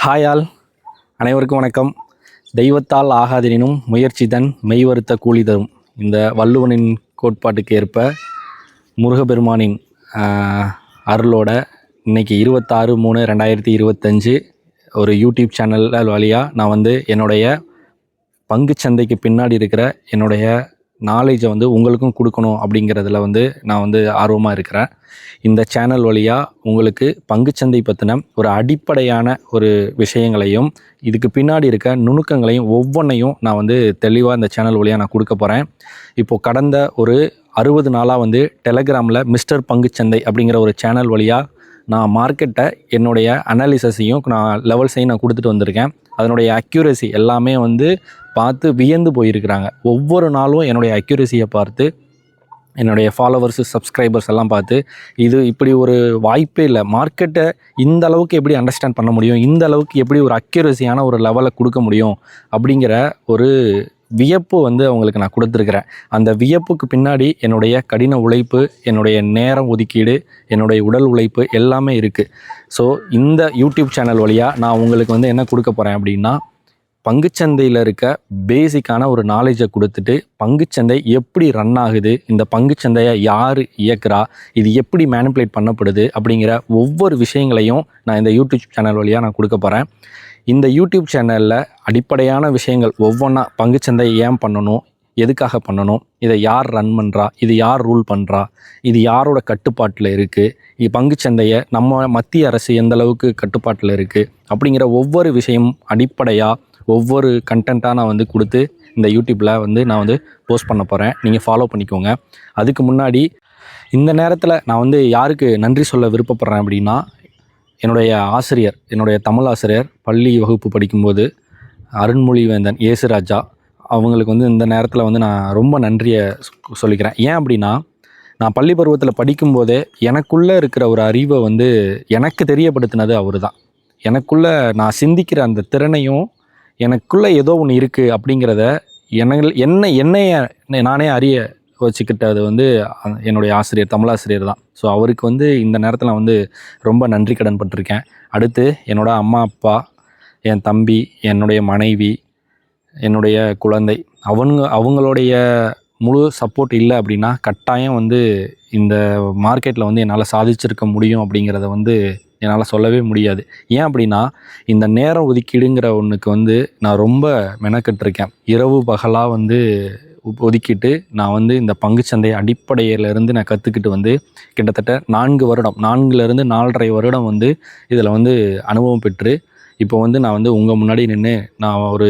Hi all அனைவருக்கும் வணக்கம். தெய்வத்தால் ஆகாதெனினும் முயற்சி தன் மெய்வருத்த கூலி தரும் இந்த வள்ளுவனின் கோட்பாட்டுக்கு ஏற்ப முருகப்பெருமானின் அருளோட இன்னைக்கு இருபத்தாறு மூணு ரெண்டாயிரத்தி இருபத்தஞ்சு ஒரு யூடியூப் சேனல் வழியாக நான் வந்து என்னுடைய பங்குச்சந்தைக்கு பின்னாடி இருக்கிற என்னுடைய நாலேஜை வந்து உங்களுக்கும் கொடுக்கணும் அப்படிங்கிறதுல வந்து நான் வந்து ஆர்வமாக இருக்கிறேன். இந்த சேனல் வழியாக உங்களுக்கு பங்குச்சந்தை பற்றின ஒரு அடிப்படையான ஒரு விஷயங்களையும் இதுக்கு பின்னாடி இருக்க நுணுக்கங்களையும் ஒவ்வொன்றையும் நான் வந்து தெளிவாக இந்த சேனல் வழியாக நான் கொடுக்க போகிறேன் இப்போது கடந்த ஒரு அறுபது நாளாக வந்து டெலகிராமில் மிஸ்டர் பங்குச்சந்தை அப்படிங்கிற ஒரு சேனல் வழியாக நான் மார்க்கெட்டை என்னுடைய அனாலிசஸையும் நான் லெவல்ஸையும் நான் கொடுத்துட்டு வந்திருக்கேன். அதனுடைய அக்யூரசி எல்லாமே வந்து பார்த்து வியந்து போயிருக்கிறாங்க. ஒவ்வொரு நாளும் என்னுடைய அக்யூரசியை பார்த்து என்னுடைய ஃபாலோவர்ஸு சப்ஸ்கிரைபர்ஸ் எல்லாம் பார்த்து இது இப்படி ஒரு வாய்ப்பே இல்லை. மார்க்கெட்டை இந்த அளவுக்கு எப்படி அண்டர்ஸ்டாண்ட் பண்ண முடியும்? இந்த அளவுக்கு எப்படி ஒரு அக்யூரசியான ஒரு லெவலை கொடுக்க முடியும்? அப்படிங்கிற ஒரு வியப்பு வந்து அவங்களுக்கு நான் கொடுத்துருக்குறேன். அந்த வியப்புக்கு பின்னாடி என்னுடைய கடின உழைப்பு என்னுடைய நேரம் ஒதுக்கீடு என்னுடைய உடல் உழைப்பு எல்லாமே இருக்குது ஸோ இந்த யூடியூப் சேனல் வழியாக நான் உங்களுக்கு வந்து என்ன கொடுக்க போகிறேன் அப்படின்னா பங்குச்சந்தையில் இருக்க பேசிக்கான ஒரு நாலேஜை கொடுத்துட்டு பங்குச்சந்தை எப்படி ரன் ஆகுது இந்த பங்குச்சந்தையை யார் இயக்குறா இது எப்படி மேனிப்புலேட் பண்ணப்படுது அப்படிங்கிற ஒவ்வொரு விஷயங்களையும் நான் இந்த யூடியூப் சேனல் வழியாக நான் கொடுக்க போகிறேன் இந்த யூடியூப் சேனலில் அடிப்படையான விஷயங்கள் ஒவ்வொன்றா பங்குச்சந்தை ஏன் பண்ணணும்? எதுக்காக பண்ணணும்? இதை யார் ரன் பண்ணுறா இது யார் ரூல் பண்ணுறா இது யாரோட கட்டுப்பாட்டில் இருக்குது இது பங்குச்சந்தையை நம்ம மத்திய அரசு எந்த அளவுக்கு கட்டுப்பாட்டில் இருக்குது அப்படிங்கிற ஒவ்வொரு விஷயம் அடிப்படையாக ஒவ்வொரு கண்டென்ட்டாக நான் வந்து கொடுத்து இந்த யூடியூப்பில் வந்து நான் வந்து போஸ்ட் பண்ண போகிறேன் நீங்கள் ஃபாலோ பண்ணிக்கோங்க. அதுக்கு முன்னாடி இந்த நேரத்தில் நான் வந்து யாருக்கு நன்றி சொல்ல விருப்பப்படுறேன் அப்படின்னா என்னுடைய ஆசிரியர் என்னுடைய தமிழ் ஆசிரியர் பள்ளி வகுப்பு படிக்கும்போது அருண்மொழிவேந்தன் ஏசுராஜா அவங்களுக்கு வந்து இந்த நேரத்தில் வந்து நான் ரொம்ப நன்றியை சொல்லிக்கிறேன். ஏன் அப்படின்னா நான் பள்ளி பருவத்தில் படிக்கும்போதே எனக்குள்ளே இருக்கிற ஒரு அறிவை வந்து எனக்கு தெரியப்படுத்தினது அவர் தான் எனக்குள்ளே நான் சிந்திக்கிற அந்த திறனையும் எனக்குள்ளே ஏதோ ஒன்று இருக்குது அப்படிங்கிறத என்ன என்ன என்னைய நானே அறிய வச்சுக்கிட்டது வந்து என்னுடைய ஆசிரியர் தமிழாசிரியர் தான். ஸோ அவருக்கு வந்து இந்த நேரத்தில் நான் வந்து ரொம்ப நன்றி கடன் பட்டிருக்கேன். அடுத்து என்னோட அம்மா அப்பா என் தம்பி என்னுடைய மனைவி என்னுடைய குழந்தை அவங்க அவங்களுடைய முழு சப்போர்ட் இல்லை அப்படின்னா கட்டாயம் வந்து இந்த மார்க்கெட்டில் வந்து என்னால் சாதிச்சிருக்க முடியும் அப்படிங்கிறத வந்து என்னால் சொல்லவே முடியாது. ஏன் அப்படின்னா இந்த நேரம் ஒதுக்கீடுங்கிற ஒன்றுக்கு வந்து நான் ரொம்ப மெனக்கெட்டிருக்கேன். இரவு பகலாக வந்து ஒதுக்கிட்டு நான் வந்து இந்த பங்குச்சந்தை அடிப்படையிலேருந்து நான் கற்றுக்கிட்டு வந்து கிட்டத்தட்ட நான்கு வருடம் நான்குலேருந்து நாலரை வருடம் வந்து இதில் வந்து அனுபவம் பெற்று இப்போ வந்து நான் வந்து உங்கள் முன்னாடி நின்று நான் ஒரு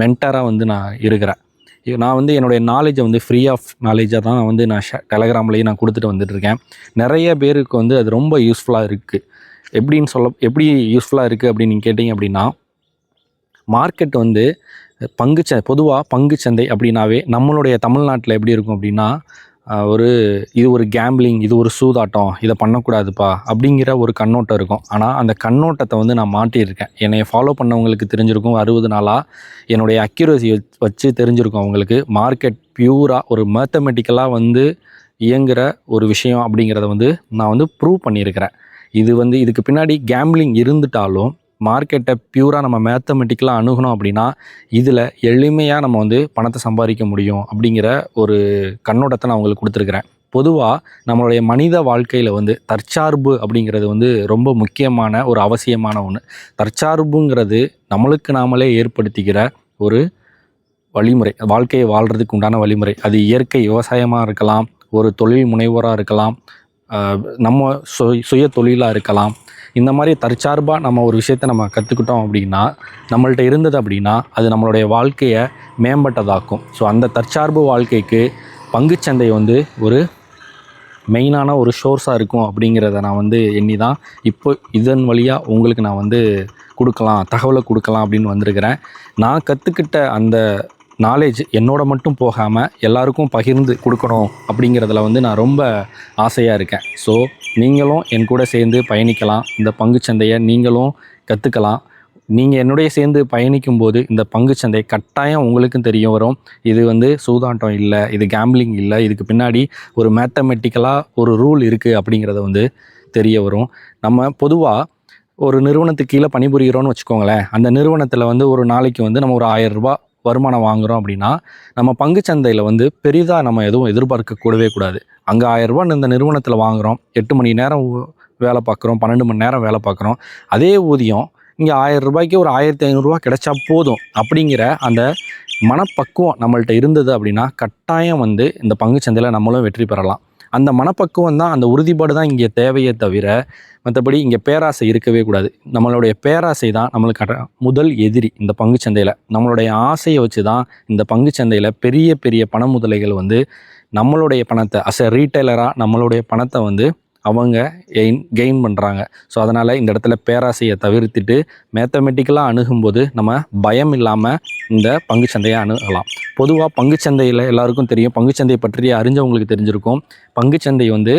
மென்டராக வந்து நான் இருக்கிறேன். இது நான் வந்து என்னுடைய நாலேஜை வந்து ஃப்ரீ ஆஃப் நாலேஜாக தான் நான் வந்து நான் டெலகிராம்லேயே நான் கொடுத்துட்டு வந்துட்டுருக்கேன் நிறைய பேருக்கு வந்து அது ரொம்ப யூஸ்ஃபுல்லாக இருக்குது எப்படின்னு சொல்ல எப்படி யூஸ்ஃபுல்லாக இருக்குது அப்படின்னு நீங்கள் கேட்டிங்க அப்படின்னா மார்க்கெட் வந்து பங்குச்ச பொதுவாக பங்குச்சந்தை அப்படின்னாவே நம்மளுடைய தமிழ்நாட்டில் எப்படி இருக்கும் அப்படின்னா ஒரு இது ஒரு கேம்பிளிங் இது ஒரு சூதாட்டம் இதை பண்ணக்கூடாதுப்பா அப்படிங்கிற ஒரு கண்ணோட்டம் இருக்கும். ஆனால் அந்த கண்ணோட்டத்தை வந்து நான் மாட்டியிருக்கேன் என்னை ஃபாலோ பண்ணவங்களுக்கு தெரிஞ்சிருக்கும். அறுபது நாளாக என்னுடைய அக்யூரசி வச்சு தெரிஞ்சிருக்கும் அவங்களுக்கு. மார்க்கெட் பியூராக ஒரு மேத்தமெட்டிக்கலாக வந்து இயங்குகிற ஒரு விஷயம் அப்படிங்கிறத வந்து நான் வந்து ப்ரூவ் பண்ணியிருக்கிறேன். இது வந்து இதுக்கு பின்னாடி கேம்பிளிங் இருந்துட்டாலும் மார்க்கெட்டை பியூராக நம்ம மேத்தமெட்டிக்கலாக அணுகணும் அப்படின்னா இதில் எளிமையாக நம்ம வந்து பணத்தை சம்பாதிக்க முடியும் அப்படிங்கிற ஒரு கண்ணோட்டத்தை நான் உங்களுக்கு கொடுத்துருக்குறேன். பொதுவாக நம்மளுடைய மனித வாழ்க்கையில் வந்து தற்சார்பு அப்படிங்கிறது வந்து ரொம்ப முக்கியமான ஒரு அவசியமான ஒன்று தற்சார்புங்கிறது நம்மளுக்கு நாமளே ஏற்படுத்திக்கிற ஒரு வழிமுறை. வாழ்க்கையை வாழ்கிறதுக்கு உண்டான வழிமுறை. அது இயற்கை விவசாயமாக இருக்கலாம் ஒரு தொழில் முனைவோராக இருக்கலாம் நம்ம சு சுய தொழிலாக இருக்கலாம் இந்த மாதிரி தற்சார்பாக நம்ம ஒரு விஷயத்தை நம்ம கற்றுக்கிட்டோம் அப்படின்னா நம்மள்ட்ட இருந்தது அப்படின்னா அது நம்மளுடைய வாழ்க்கையை மேம்பட்டதாக்கும். ஸோ அந்த தற்சார்பு வாழ்க்கைக்கு பங்குச்சந்தை வந்து ஒரு மெயினான ஒரு சோர்ஸாக இருக்கும் அப்படிங்கிறத நான் வந்து எண்ணி தான் இப்போ இதன் வழியாக உங்களுக்கு நான் வந்து கொடுக்கலாம் தகவலை கொடுக்கலாம் அப்படின்னு வந்திருக்கிறேன். நான் கற்றுக்கிட்ட அந்த நாலேஜ் என்னோட மட்டும் போகாமல் எல்லாருக்கும் பகிர்ந்து கொடுக்கணும் அப்படிங்கிறதுல வந்து நான் ரொம்ப ஆசையாக இருக்கேன். ஸோ நீங்களும் என் கூட சேர்ந்து பயணிக்கலாம். இந்த பங்குச்சந்தையை நீங்களும் கற்றுக்கலாம் நீங்கள் என்னுடைய சேர்ந்து பயணிக்கும் போது இந்த பங்குச்சந்தை கட்டாயம் உங்களுக்கும் தெரிய வரும். இது வந்து சூதாட்டம் இல்லை இது கேம்பிளிங் இல்லை இதுக்கு பின்னாடி ஒரு மேத்தமெட்டிக்கலாக ஒரு ரூல் இருக்குது அப்படிங்கிறத வந்து தெரிய வரும். நம்ம பொதுவாக ஒரு நிறுவனத்துக்கு கீழே பணிபுரிகிறோன்னு வச்சுக்கோங்களேன். அந்த நிறுவனத்தில் வந்து ஒரு நாளைக்கு வந்து நம்ம ஒரு ஆயிரம் ரூபாய் வருமானம் வாங்குறோம் அப்படின்னா நம்ம பங்குச்சந்தையில் வந்து பெரிதாக நம்ம எதுவும் எதிர்பார்க்க கூடவே கூடாது. அங்கே ஆயிரரூபா இந்த நிறுவனத்தில் வாங்குகிறோம் எட்டு மணி நேரம் வேலை பார்க்குறோம் பன்னெண்டு மணி நேரம் வேலை பார்க்குறோம் அதே ஊதியம் இங்கே ஆயிரம் ரூபாய்க்கு ஒரு ஆயிரத்தி ஐநூறுரூவா கிடைச்சா போதும் அப்படிங்கிற அந்த மனப்பக்குவம் நம்மள்ட்ட இருந்தது அப்படின்னா கட்டாயம் வந்து இந்த பங்குச்சந்தையில் நம்மளும் வெற்றி பெறலாம். அந்த மனப்பக்குவம் தான் அந்த உறுதிப்பாடு தான் இங்கே தேவையே தவிர மற்றபடி இங்கே பேராசை இருக்கவே கூடாது. நம்மளுடைய பேராசை தான் நம்மளுக்கு முதல் எதிரி இந்த பங்குச்சந்தையில். நம்மளுடைய ஆசையை வச்சு தான் இந்த பங்குச்சந்தையில் பெரிய பெரிய பண முதலைகள் வந்து நம்மளுடைய பணத்தை அஸ் எ ரீட்டைலராக நம்மளுடைய பணத்தை வந்து அவங்க எயின் கெயின் பண்ணுறாங்க ஸோ அதனால் இந்த இடத்துல பேராசையை தவிர்த்துட்டு மேத்தமெட்டிக்கலாக அணுகும்போது நம்ம பயம் இல்லாமல் இந்த பங்குச்சந்தையை அணுகலாம். பொதுவாக பங்குச்சந்தையில் எல்லாருக்கும் தெரியும். பங்குச்சந்தை பற்றி அறிஞ்சவங்களுக்கு தெரிஞ்சிருக்கும். பங்குச்சந்தை வந்து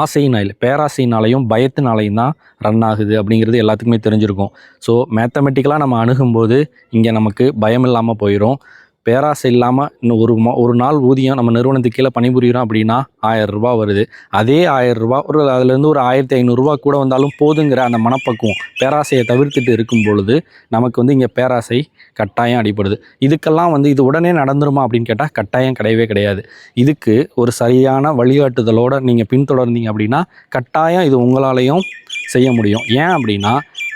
ஆசையினால் பேராசையினாலையும் பயத்தினாலையும் தான் ரன் ஆகுது அப்படிங்கிறது எல்லாத்துக்குமே தெரிஞ்சிருக்கும். ஸோ மேத்தமெட்டிக்கலாக நம்ம அணுகும்போது இங்கே நமக்கு பயம் இல்லாமல் போயிடும் பேராசை இல்லாமல் இன்னும் ஒரு மா ஒரு நாள் ஊதியம் நம்ம நிறுவனத்துக்கு கீழே பணிபுரிகிறோம் அப்படின்னா ஆயிரம் ரூபா வருது. அதே ஆயிரம் ஒரு அதுலேருந்து ஒரு ஆயிரத்தி ஐநூறுரூவா கூட வந்தாலும் போதுங்கிற அந்த மனப்பக்குவம் பேராசையை தவிர்த்துட்டு இருக்கும் பொழுது நமக்கு வந்து இங்கே பேராசை கட்டாயம் அடிப்படுது இதுக்கெல்லாம் வந்து இது உடனே நடந்துருமா அப்படின்னு கேட்டால் கட்டாயம் கிடையவே கிடையாது. இதுக்கு ஒரு சரியான வழிகாட்டுதலோடு நீங்கள் பின்தொடர்ந்தீங்க அப்படின்னா கட்டாயம் இது உங்களாலையும் செய்ய முடியும். ஏன் அப்படின்னா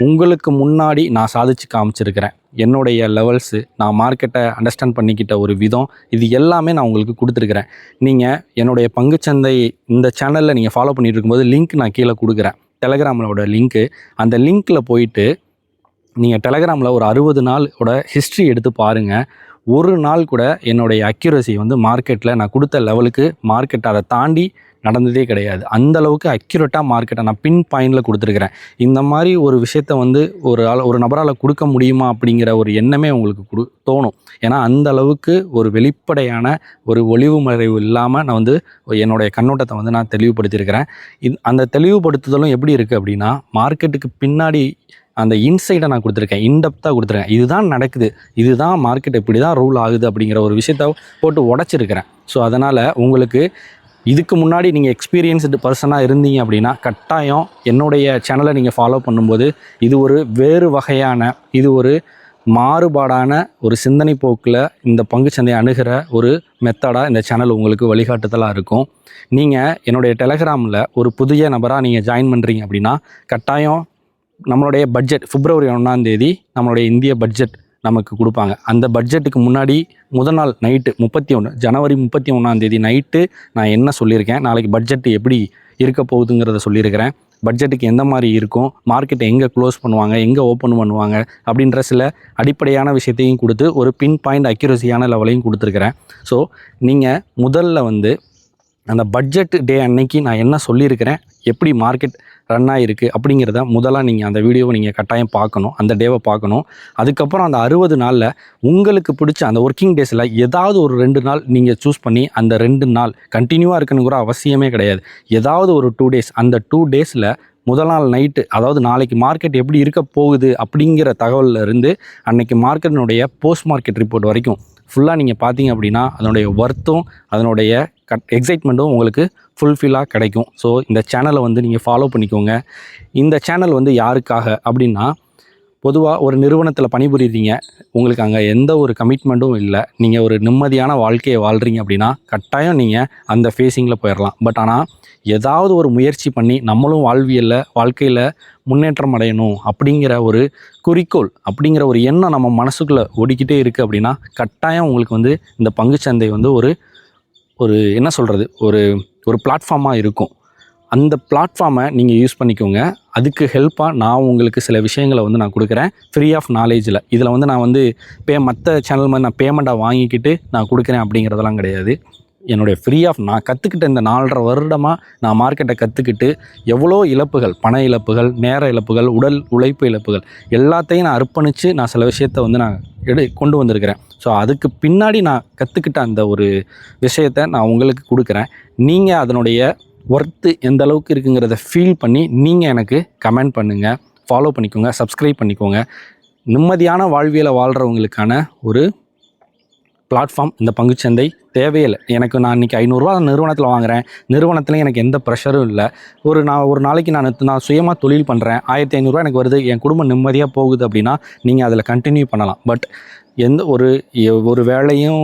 உங்களுக்கு முன்னாடி நான் சாதிச்சு காமிச்சிருக்கிறேன். என்னுடைய லெவல்ஸு நான் மார்க்கெட்டை அண்டர்ஸ்டாண்ட் பண்ணிக்கிட்ட ஒரு விதம். இது எல்லாமே நான் உங்களுக்கு கொடுத்துருக்குறேன். நீங்கள் என்னுடைய பங்குச்சந்தை இந்த சேனலில் நீங்கள் ஃபாலோ பண்ணிட்டு இருக்கும்போது லிங்க் நான் கீழே கொடுக்குறேன். டெலகிராமோட லிங்க்கு அந்த லிங்க்கில் போயிட்டு நீங்கள் டெலகிராமில் ஒரு அறுபது நாளோட ஹிஸ்ட்ரி எடுத்து பாருங்கள் ஒரு நாள் கூட என்னுடைய அக்யூரசி வந்து மார்க்கெட்டில் நான் கொடுத்த லெவலுக்கு மார்க்கெட் அதை தாண்டி நடந்ததே கிடையாது. அந்த அளவுக்கு அக்யூரேட்டாக மார்க்கெட்டை நான் பின் பாயிண்டில் கொடுத்துருக்குறேன். இந்த மாதிரி ஒரு விஷயத்த வந்து ஒரு ஆள் ஒரு நபரால் கொடுக்க முடியுமா அப்படிங்கிற ஒரு எண்ணமே உங்களுக்கு கொடு தோணும். ஏன்னா அந்த அளவுக்கு ஒரு வெளிப்படையான ஒரு ஒளிவு மறைவு இல்லாமல் நான் வந்து என்னுடைய கண்ணோட்டத்தை வந்து நான் தெளிவுபடுத்தியிருக்கிறேன். இது அந்த தெளிவுபடுத்துதலும் எப்படி இருக்குது அப்படின்னா மார்க்கெட்டுக்கு பின்னாடி அந்த இன்சைடை நான் கொடுத்துருக்கேன். இன்டெப்த்தாக கொடுத்துருக்கேன். இதுதான் நடக்குது. இதுதான் மார்க்கெட் இப்படி தான் ரூல் ஆகுது அப்படிங்கிற ஒரு விஷயத்த போட்டு உடச்சிருக்கிறேன். ஸோ அதனால் உங்களுக்கு இதுக்கு முன்னாடி நீங்கள் எக்ஸ்பீரியன்ஸ்டு பர்சனாக இருந்தீங்க அப்படின்னா கட்டாயம் என்னுடைய சேனலை நீங்கள் ஃபாலோ பண்ணும்போது இது ஒரு வேறு வகையான இது ஒரு மாறுபாடான ஒரு சிந்தனை போக்கில் இந்த பங்குச்சந்தையை அணுகிற ஒரு மெத்தடாக இந்த சேனல் உங்களுக்கு வழிகாட்டுதலாக இருக்கும். நீங்கள் என்னுடைய டெலகிராமில் ஒரு புதிய நபராக நீங்கள் ஜாயின் பண்ணுறீங்க அப்படின்னா கட்டாயம் நம்மளுடைய பட்ஜெட் பிப்ரவரி ஒன்றாந்தேதி நம்மளுடைய இந்திய பட்ஜெட் நமக்கு கொடுப்பாங்க. அந்த பட்ஜெட்டுக்கு முன்னாடி முதல் நாள் நைட்டு முப்பத்தி ஒன்று ஜனவரி முப்பத்தி ஒன்றாம் தேதி நைட்டு நான் என்ன சொல்லியிருக்கேன்? நாளைக்கு பட்ஜெட் எப்படி இருக்க போகுதுங்கிறத சொல்லியிருக்கிறேன். பட்ஜெட்டுக்கு எந்த மாதிரி இருக்கும்? மார்க்கெட்டை எங்கே க்ளோஸ் பண்ணுவாங்க? எங்கே ஓப்பன் பண்ணுவாங்க? அப்படின்ற சில அடிப்படையான விஷயத்தையும் கொடுத்து ஒரு பின் பாயிண்ட் அக்யூரஸியான லெவலையும் கொடுத்துருக்குறேன். ஸோ நீங்கள் முதல்ல வந்து அந்த பட்ஜெட் டே அன்னைக்கு நான் என்ன சொல்லியிருக்கிறேன்? எப்படி மார்க்கெட் ரன் ஆகிருக்கு அப்படிங்கிறத முதலாக நீங்கள் அந்த வீடியோவை நீங்கள் கட்டாயம் பார்க்கணும் அந்த டேவை பார்க்கணும். அதுக்கப்புறம் அந்த அறுபது நாளில் உங்களுக்கு பிடிச்ச அந்த ஒர்க்கிங் டேஸில் ஏதாவது ஒரு ரெண்டு நாள் நீங்கள் சூஸ் பண்ணி அந்த ரெண்டு நாள் கண்டினியூவாக இருக்கணுங்கிற அவசியமே கிடையாது. ஏதாவது ஒரு டூ டேஸ் அந்த டூ டேஸில் முதல் நாள் நைட்டு அதாவது நாளைக்கு மார்க்கெட் எப்படி இருக்க போகுது அப்படிங்கிற தகவலில் இருந்து அன்னைக்கு மார்க்கெட்டினுடைய போஸ்ட் மார்க்கெட் ரிப்போர்ட் வரைக்கும் ஃபுல்லாக நீங்கள் பார்த்தீங்க அப்படின்னா அதனுடைய ஒர்த்தும் அதனுடைய எக்ஸைட்மெண்ட்டும் உங்களுக்கு ஃபுல்ஃபில்லாக கிடைக்கும். ஸோ இந்த சேனலை வந்து நீங்கள் ஃபாலோ பண்ணிக்கோங்க. இந்த சேனல் வந்து யாருக்காக அப்படின்னா பொதுவாக ஒரு நிறுவனத்தில் பணிபுரியுறீங்க. உங்களுக்கு அங்கே எந்த ஒரு கமிட்மெண்ட்டும் இல்லை. நீங்கள் ஒரு நிம்மதியான வாழ்க்கையை வாழ்கிறீங்க அப்படின்னா கட்டாயம் நீங்கள் அந்த ஃபேஸிங்கில் போயிடலாம் பட் ஆனால் ஏதாவது ஒரு முயற்சி பண்ணி நம்மளும் வாழ்வியலில் வாழ்க்கையில் முன்னேற்றம் அடையணும் அப்படிங்கிற ஒரு குறிக்கோள் அப்படிங்கிற ஒரு எண்ணம் நம்ம மனசுக்குள்ளே ஓடிக்கிட்டே இருக்குது அப்படின்னா கட்டாயம் உங்களுக்கு வந்து இந்த பங்குச்சந்தை வந்து ஒரு ஒரு என்ன சொல்கிறது ஒரு ஒரு பிளாட்ஃபார்மாக இருக்கும். அந்த பிளாட்ஃபார்மை நீங்கள் யூஸ் பண்ணிக்கோங்க. அதுக்கு ஹெல்ப்பாக நான் உங்களுக்கு சில விஷயங்களை வந்து நான் கொடுக்குறேன். ஃப்ரீ ஆஃப் நாலேஜில் இதில் வந்து நான் வந்து பே மற்ற சேனல் மாதிரி நான் பேமெண்ட்டாக வாங்கிக்கிட்டு நான் கொடுக்குறேன் அப்படிங்கிறதெல்லாம் கிடையாது. என்னுடைய ஃப்ரீ ஆஃப் நான் கற்றுக்கிட்ட இந்த நாலரை வருடமாக நான் மார்க்கெட்டை கற்றுக்கிட்டு எவ்வளோ இழப்புகள் பண இழப்புகள் நேர இழப்புகள் உடல் உழைப்பு இழப்புகள் எல்லாத்தையும் நான் அர்ப்பணித்து நான் சில விஷயத்தை வந்து நான் எடு கொண்டு வந்திருக்கிறேன். ஸோ அதுக்கு பின்னாடி நான் கற்றுக்கிட்ட அந்த ஒரு விஷயத்தை நான் உங்களுக்கு கொடுக்குறேன். நீங்கள் அதனுடைய ஒர்த்து எந்த அளவுக்கு இருக்குங்கிறத ஃபீல் பண்ணி நீங்கள் எனக்கு கமெண்ட் பண்ணுங்கள் ஃபாலோ பண்ணிக்கோங்க சப்ஸ்கிரைப் பண்ணிக்கோங்க. நிம்மதியான வாழ்வியலை வாழ்கிறவங்களுக்கான ஒரு பிளாட்ஃபார்ம் இந்த பங்குச்சந்தை தேவையில்லை. எனக்கு நான் இன்றைக்கி ஐநூறுரூவா நிறுவனத்தில் வாங்குகிறேன் நிறுவனத்தில் எனக்கு எந்த ப்ரெஷரும் இல்லை. ஒரு நான் ஒரு நாளைக்கு நான் நான் சுயமாக தொழில் பண்ணுறேன் ஆயிரத்தி ஐநூறுரூவா எனக்கு வருது. என் குடும்பம் நிம்மதியாக போகுது அப்படின்னா நீங்கள் அதில் கண்டினியூ பண்ணலாம். பட் எந்த ஒரு ஒரு வேலையும்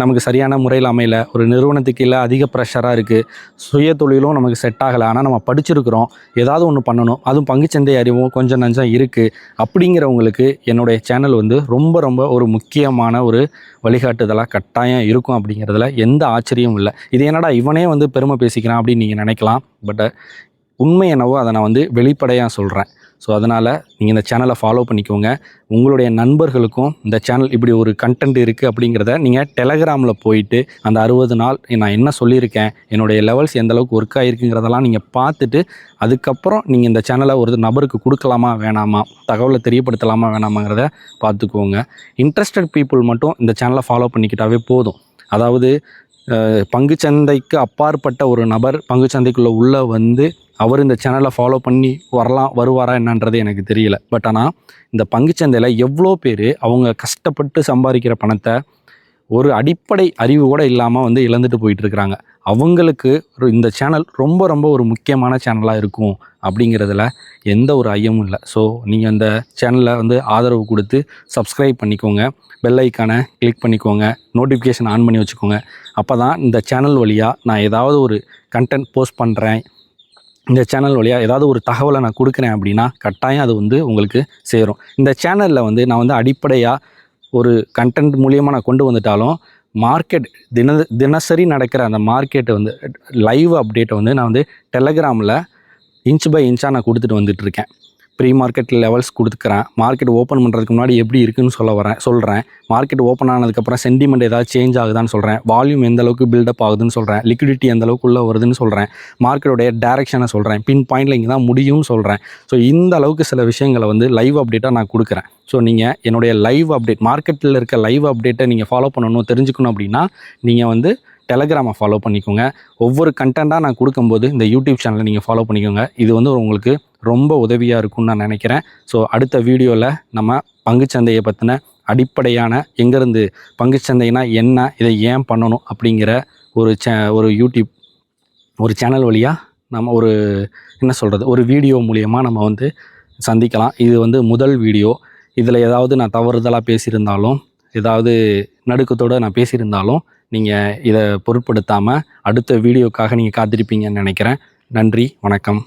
நமக்கு சரியான முறையில் அமையல. ஒரு நிறுவனத்துக்கு இல்லை அதிக ப்ரெஷராக இருக்குது சுய தொழிலும் நமக்கு செட் ஆகலை. ஆனால் நம்ம படிச்சிருக்கிறோம். ஏதாவது ஒன்று பண்ணணும். அதுவும் பங்குச்சந்தை அறிவும் கொஞ்சம் நஞ்சம் இருக்குது அப்படிங்கிறவங்களுக்கு என்னுடைய சேனல் வந்து ரொம்ப ரொம்ப ஒரு முக்கியமான ஒரு வழிகாட்டுதலாக கட்டாயம் இருக்கும் அப்படிங்கிறதுல எந்த ஆச்சரியமும் இல்லை. இது என்னடா இவனே வந்து பெருமை பேசிக்கிறான் அப்படின்னு நீங்கள் நினைக்கலாம். பட் உண்மை என்னவோ அதை நான் வந்து வெளிப்படையாக சொல்கிறேன் ஸோ அதனால் நீங்கள் இந்த சேனலை ஃபாலோ பண்ணிக்கோங்க. உங்களுடைய நண்பர்களுக்கும் இந்த சேனல் இப்படி ஒரு கண்டென்ட் இருக்குது அப்படிங்கிறத நீங்கள் டெலகிராமில் போயிட்டு அந்த அறுபது நாள் நான் என்ன சொல்லியிருக்கேன் என்னுடைய லெவல்ஸ் எந்த அளவுக்கு ஒர்க் ஆகிருக்குங்கிறதெல்லாம் நீங்கள் பார்த்துட்டு அதுக்கப்புறம் நீங்கள் இந்த சேனலை ஒரு நபருக்கு கொடுக்கலாமா வேணாமா தகவலை தெரியப்படுத்தலாமா வேணாமாங்கிறத பார்த்துக்கோங்க. இன்ட்ரெஸ்டட் பீப்புள் மட்டும் இந்த சேனலை ஃபாலோ பண்ணிக்கிட்டாவே போதும். அதாவது பங்குச்சந்தைக்கு அப்பாற்பட்ட ஒரு நபர் பங்குச்சந்தைக்குள்ளே உள்ளே வந்து அவர் இந்த சேனலை ஃபாலோ பண்ணி வரலாம் வருவாரா என்னன்றது எனக்கு தெரியல. பட் ஆனால் இந்த பங்குச்சந்தையில் எவ்வளோ பேர் அவங்க கஷ்டப்பட்டு சம்பாதிக்கிற பணத்தை ஒரு அடிப்படை அறிவு கூட இல்லாமல் வந்து இழந்துட்டு போயிட்டு இருக்கிறாங்க அவங்களுக்கு இந்த சேனல் ரொம்ப ரொம்ப ஒரு முக்கியமான சேனலாக இருக்கும் அப்படிங்கிறதுல எந்த ஒரு ஐயமும் இல்லை. ஸோ நீங்கள் அந்த சேனலை வந்து ஆதரவு கொடுத்து சப்ஸ்கிரைப் பண்ணிக்கோங்க. பெல் ஐக்கானை கிளிக் பண்ணிக்கோங்க. நோட்டிஃபிகேஷன் ஆன் பண்ணி வச்சுக்கோங்க. அப்போ தான் இந்த சேனல் வழியாக நான் ஏதாவது ஒரு கண்டென்ட் போஸ்ட் பண்ணுறேன் இந்த சேனல் வழியாக ஏதாவது ஒரு தகவலை நான் கொடுக்குறேன் அப்படின்னா கட்டாயம் அது வந்து உங்களுக்கு சேரும். இந்த சேனலில் வந்து நான் வந்து அடிப்படையாக ஒரு கண்டென்ட் மூலியமாக நான் கொண்டு வந்துட்டாலும் மார்க்கெட் தின தினசரி நடக்கிற அந்த மார்க்கெட்டை வந்து லைவ் அப்டேட்டை வந்து நான் வந்து டெலகிராமில் இன்ச் பை இன்ச்சாக நான் கொடுத்துட்டு வந்துட்டு இருக்கேன். ப்ரீ மார்க்கெட் லெவல்ஸ் கொடுத்துக்கிறேன் மார்க்கெட் ஓப்பன் பண்ணுறதுக்கு முன்னாடி எப்படி இருக்குன்னு சொல்ல வரேன் சொல்கிறேன் மார்க்கெட் ஓப்பன் ஆனதுக்கப்புறம் சென்டிமெண்ட் ஏதாவது சேஞ்ச் ஆகுதான்னு சொல்கிறேன் வால்யூம் எந்த அளவுக்கு பில்டப் ஆகுதுன்னு சொல்கிறேன் லிக்விடிட்டி எந்த அளவுக்கு உள்ளே வருதுன்னு சொல்கிறேன் மார்க்கெட்டோடைய டேரெக்ஷனை சொல்கிறேன் பின் பாயிண்டில் இங்கே தான் முடியும்னு சொல்கிறேன் ஸோ இந்த அளவுக்கு சில விஷயங்களை வந்து லைவ் அப்டேட்டாக நான் கொடுக்குறேன். ஸோ நீங்கள் என்னுடைய லைவ் அப்டேட் மார்க்கெட்டில் இருக்க லைவ் அப்டேட்டை நீங்கள் ஃபாலோ பண்ணணும் தெரிஞ்சுக்கணும் அப்படின்னா நீங்கள் வந்து டெலகிராமை ஃபாலோ பண்ணிக்கோங்க. ஒவ்வொரு கண்டென்ட்டாக நான் கொடுக்கும்போது இந்த யூடியூப் சேனலை நீங்கள் ஃபாலோ பண்ணிக்கோங்க. இது வந்து உங்களுக்கு ரொம்ப உதவியாக இருக்கும்னு நான் நினைக்கிறேன். ஸோ அடுத்த வீடியோவில் நம்ம பங்குச்சந்தையை பற்றின அடிப்படையான எங்கேருந்து பங்குச்சந்தைனா என்ன இதை ஏன் பண்ணணும் அப்படிங்கிற ஒரு சே ஒரு யூடியூப் ஒரு சேனல் வழியாக நம்ம ஒரு என்ன சொல்கிறது ஒரு வீடியோ மூலியமாக நம்ம வந்து சந்திக்கலாம். இது வந்து முதல் வீடியோ. இதில் ஏதாவது நான் தவறுதலாக பேசியிருந்தாலும் ஏதாவது நடுக்கத்தோடு நான் பேசியிருந்தாலும் நீங்கள் இதை பொருட்படுத்தாமல் அடுத்த வீடியோக்காக நீங்கள் காத்திருப்பீங்கன்னு நினைக்கிறேன். நன்றி வணக்கம்.